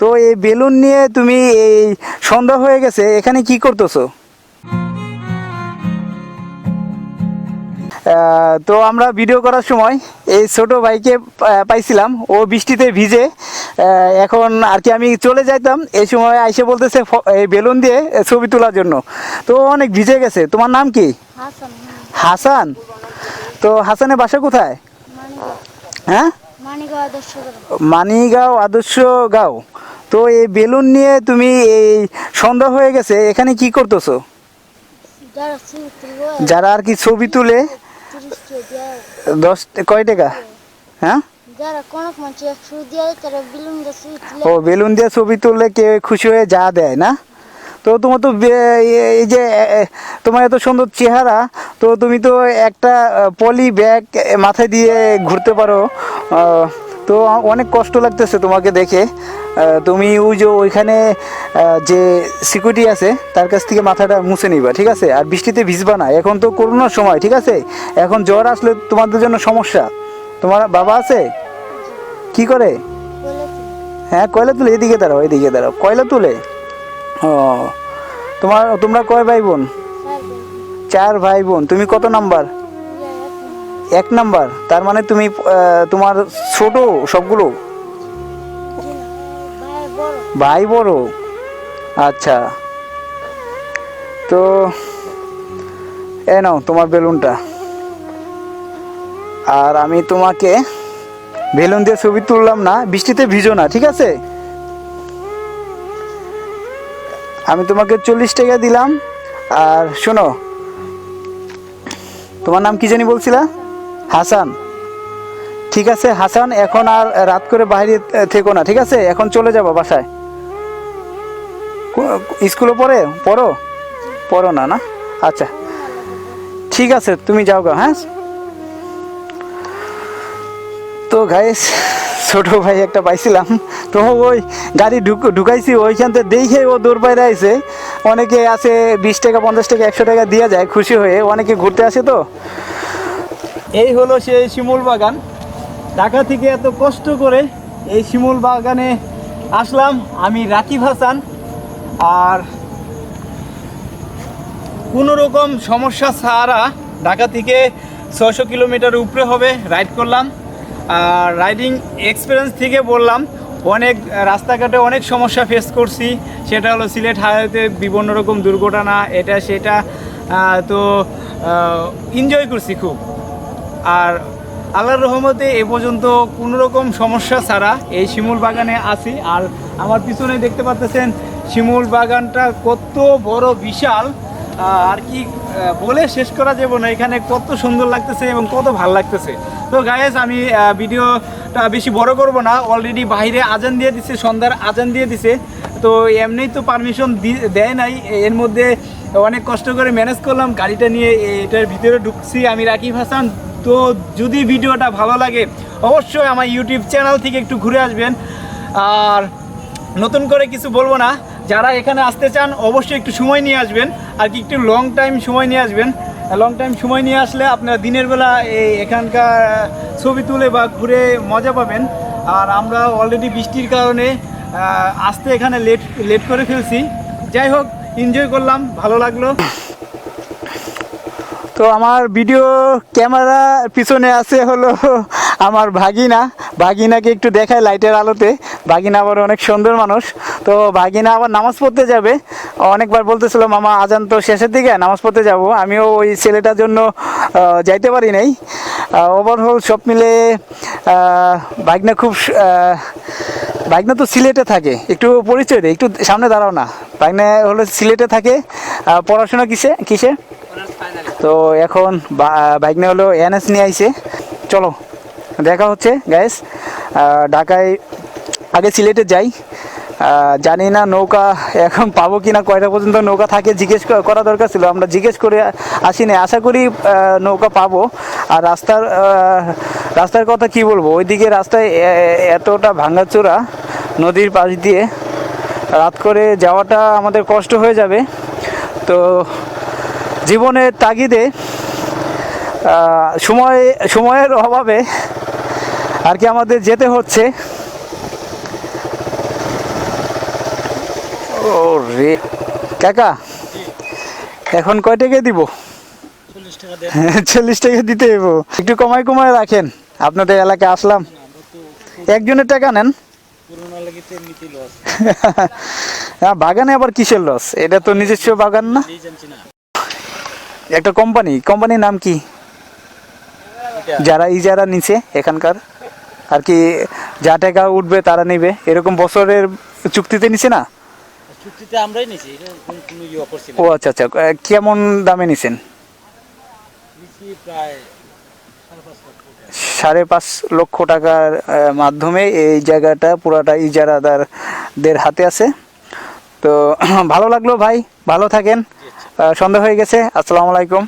তো এই বেলুন নিয়ে তুমি এই সন্ধ্যা হয়ে গেছে এখানে কি করতেছো? তো আমরা ভিডিও করার সময় এই ছোট ভাইকে পাইছিলাম ও বৃষ্টিতে ভিজে এখন আর কি আমি চলে যাইতাম এই সময় আইসে বলতেছে এই বেলুন দিয়ে ছবি তোলার জন্য। তো অনেক ভিজে গেছে তোমার নাম কি? হাসান। তো হাসানের বাসা কোথায়? হ্যাঁ? মানিগাঁও আদর্শ গ্রাম। মানিগাঁও আদর্শ গাঁও তো এই বেলুন নিয়ে তুমি এই সন্ধ্যা হয়ে গেছে এখানে কি করতেছো? যারা আর কি ছবি তুলে দশ কয় টাকা? হ্যাঁ? ও বেলুন দিয়ে ছবি তুললে কে খুশি হয়ে যা দেয় না? তো তোমার তো এই যে তোমার এত সুন্দর চেহারা তো তুমি তো একটা পলি ব্যাগ মাথায় দিয়ে ঘুরতে পারো তো অনেক কষ্ট লাগতেছে তোমাকে দেখে। তুমি ওই যে ওইখানে যে সিকিউরিটি আছে তার কাছ থেকে মাথাটা মুছে নিবা ঠিক আছে? আর বৃষ্টিতে ভিজবা না। এখন তো করোনার সময় ঠিক আছে? এখন জ্বর আসলে তোমাদের জন্য সমস্যা। তোমার বাবা আছে? কি করে? হ্যাঁ কয়লা তুলে এদিকে দাঁড়াও এদিকে দাঁড়াও। কয়লা তুলে? ও তোমার তোমরা কয় ভাই বোন? চার ভাই বোন। তুমি কত নাম্বার? এক নাম্বার, তার মানে তুমি তোমার ছোট সবগুলো? ভাই বড়। আচ্ছা। তো এ নাও তোমার বেলুনটা। আর আমি তোমাকে বেলুন দিয়ে ছবি তুললাম না, বৃষ্টিতে ভিজো না, ঠিক আছে? আমি তোমাকে চল্লিশ টাকা দিলাম। আর শোনো, তোমার নাম কি জানি বলছিলা? হাসান। ঠিক আছে, হাসান, এখন আর রাত করে বাইরে থেকো না, ঠিক আছে? এখন চলে যাব বাসায়। স্কুলে পড়ে? পড়ো? পড়ো না না? আচ্ছা। ঠিক আছে, তুমি যাও গা হ্যাঁ? তো গাইস ছোট ভাই একটা পাইছিলাম। তো ওই গাড়ি ঢুক ঢুকাইছি, ওইখান থেকে দেখে ও দৌড় বাইরে আইছে। অনেকে আছে বিশ টাকা, পঞ্চাশ টাকা, একশো টাকা দিয়ে যায় খুশি হয়ে, অনেকে ঘুরতে আসে তো। এই হলো সেই শিমুল বাগান। ঢাকা থেকে এত কষ্ট করে এই শিমুল বাগানে আসলাম আমি রাকিব হাসান। আর কোনো রকম সমস্যা ছাড়া ঢাকা থেকে ছশো কিলোমিটার উপরে হবে রাইড করলাম। আর রাইডিং এক্সপিরিয়েন্স থেকে বললাম, অনেক রাস্তাঘাটে অনেক সমস্যা ফেস করছি। সেটা হলো সিলেট হাইওয়েতে বিভিন্ন রকম দুর্ঘটনা, এটা সেটা তো এনজয় করছি খুব। আর আল্লাহর রহমতে এ পর্যন্ত কোনো রকম সমস্যা ছাড়া এই শিমুল বাগানে আছি। আর আমার পিছনে দেখতে পাচ্ছেন শিমুল বাগানটা কত বড় বিশাল। আর কি বলে শেষ করা যাবে না। এখানে কত সুন্দর লাগতেছে এবং কত ভালো লাগতেছে। তো গায়েস আমি ভিডিওটা বেশি বড় করব না। অলরেডি বাইরে আজান দিয়ে দিছে, সন্ধ্যার আজান দিয়ে দিছে। তো এমনিই তো পারমিশন দেয় নাই। এর মধ্যে অনেক কষ্ট করে ম্যানেজ করলাম। গাড়িটা নিয়ে এটার ভিতরে ঢুকছি। আমি রাকিব হাসান। তো যদি ভিডিওটা ভালো লাগে, অবশ্যই আমার ইউটিউব চ্যানেল থেকে একটু ঘুরে আসবেন। আর নতুন করে কিছু বলব না, যারা এখানে আসতে চান, অবশ্যই একটু সময় নিয়ে আসবেন। আর কি একটু লং টাইম সময় নিয়ে আসবেন। লং টাইম সময় নিয়ে আসলে আপনারা দিনের বেলা এই এখানকার ছবি তুলে বা ঘুরে মজা পাবেন। আর আমরা অলরেডি বৃষ্টির কারণে আসতে এখানে লেট লেট করে ফেলছি। যাই হোক এনজয় করলাম, ভালো লাগল। তো আমার ভিডিও ক্যামেরা পিছনে আছে হলো আমার ভাগিনা। ভাগিনাকে একটু দেখায় লাইটের আলোতে। ভাগিনা আবার অনেক সুন্দর মানুষ। তো ভাগিনা আবার নামাজ পড়তে যাবে। অনেকবার বলতেছিল, মামা, আজান তো শেষের দিকে, নামাজ পড়তে যাব। আমিও ওই ছেলেটার জন্য যাইতে পারি নাই। ওভারঅল সব মিলে ভাগনা খুব ভাগনা তো সিলেটে থাকে। একটু পরিচয় দে, একটু সামনে দাঁড়াও না। ভাগনা হলো সিলেটে থাকে। পড়াশোনা কিসে কিসে? তো এখন বাইক নিয়ে হলো এনএস নিয়ে আইছে। চলো, দেখা হচ্ছে গ্যাস ঢাকায় আগে সিলেটে যাই। জানি না নৌকা এখন পাবো কি না কয়টা পর্যন্ত নৌকা থাকে, জিজ্ঞেস করা দরকার ছিল। আমরা জিজ্ঞেস করে আসিনি আশা করি নৌকা পাবো। আর রাস্তার রাস্তার কথা কি বলব? ওইদিকে রাস্তায় এতটা ভাঙাচোরা নদীর পাশ দিয়ে। রাত করে যাওয়াটা আমাদের কষ্ট হয়ে যাবে। তো জীবনের তাগিদে সময় সময়ের অভাবে আর কি আমাদের যেতে হচ্ছে। ও রে কাকা এখন কয় টাকা দিব। চল্লিশ টাকা দিতে হইব। একটু কমাই কমাই রাখেন আপনাদের এলাকায় আসলাম। একজনের টাকা নেন। হ্যাঁ, বাগানে আবার কিসের লস এটা তো নিজস্ব বাগান না। একটা কোম্পানি কোম্পানির নাম কি? যারা ইজারা নিচে এখানকার আর কি যা টাকা উঠবে তারা নেবে। এরকম বছরের চুক্তিতে নিছে না? চুক্তিতে আমরাই নিছি কোনো ইয়ে ও আচ্ছা আচ্ছা। কেমন দামে নিছেন? নিছি প্রায় সাড়ে পাঁচ লক্ষ টাকা। সাড়ে পাঁচ লক্ষ টাকার মাধ্যমে এই জায়গাটা পুরাটা ইজারাদারদের হাতে আছে। তো ভালো লাগল ভাই ভালো থাকেন। সন্ধ্যা হয়ে গেছে আসসালামু আলাইকুম।